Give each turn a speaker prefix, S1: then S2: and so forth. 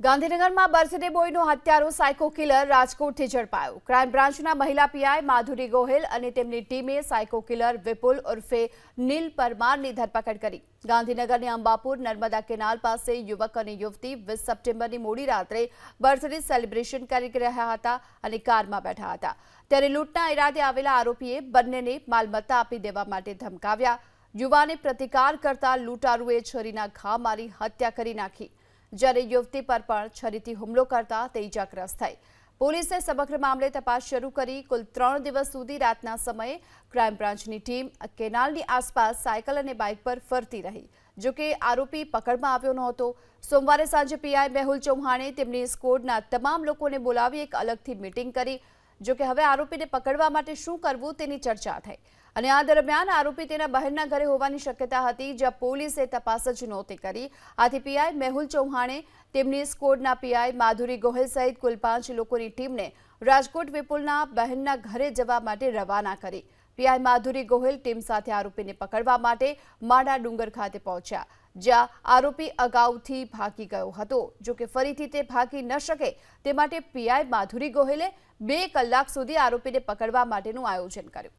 S1: ગાંધીનગરમાં બર્થડે બોયનો હત્યારો સાયકો કિલર રાજકોટથી ઝડપાયો. ક્રાઇમ બ્રાન્ચના મહિલા પીઆઈ માધુરી ગોહિલ અને તેમની ટીમે સાયકો કિલર વિપુલ ઉર્ફે નીલ પરમારની ધરપકડ કરી. ગાંધીનગરની અંબાપુર નર્મદા કેનાલ પાસે યુવક અને યુવતી વીસ સપ્ટેમ્બરની મોડી રાત્રે બર્થડે સેલિબ્રેશન કરી રહ્યા હતા અને કારમાં બેઠા હતા. ત્યારે લૂંટના ઈરાદે આવેલા આરોપીએ બંનેને માલમત્તા આપી દેવા માટે ધમકાવ્યા. યુવાને પ્રતિકાર કરતા લૂંટારુએ છરીના ઘા મારી હત્યા કરી નાખી. જ્યારે યુવતી પર પણ છરીથી હુમલો કરતા તે ઇજાગ્રસ્ત થઈ. પોલીસે સમગ્ર મામલે તપાસ શરૂ કરી. કુલ ત્રણ દિવસ સુધી રાતના સમયે ક્રાઇમ બ્રાન્ચની ટીમ કેનાલની આસપાસ સાયકલ અને બાઇક પર ફરતી રહી. જો કે આરોપી પકડમાં આવ્યો નહોતો. સોમવારે સાંજે પીઆઈ મેહુલ ચૌહાણે તેમની સ્કોડના તમામ લોકોને બોલાવી એક અલગથી મીટિંગ કરી. જો કે હવે આરોપીને પકડવા માટે શું કરવું તેની ચર્ચા થઈ. અને આ દરમિયાન આરોપી તેના બહેનના ઘરે હોવાની શક્યતા હતી, જ્યાં પોલીસે તપાસ જ નહોતી કરી. આથી પીઆઈ મેહુલ ચૌહાણે તેમની સ્કોડના પીઆઈ માધુરી ગોહિલ સહિત કુલ પાંચ લોકોની ટીમને રાજકોટ વિપુલના બહેનના ઘરે જવા માટે રવાના કરી. પીઆઈ માધુરી ગોહિલ ટીમ સાથે આરોપીને પકડવા માટે માડા ડુંગર ખાતે પહોંચ્યા, જ્યાં આરોપી અગાઉથી ભાગી ગયો હતો. જો કે ફરીથી તે ભાગી ન શકે, તે માટે પીઆઈ માધુરી ગોહિલે બે કલાક સુધી આરોપીને પકડવા માટેનું આયોજન કર્યું.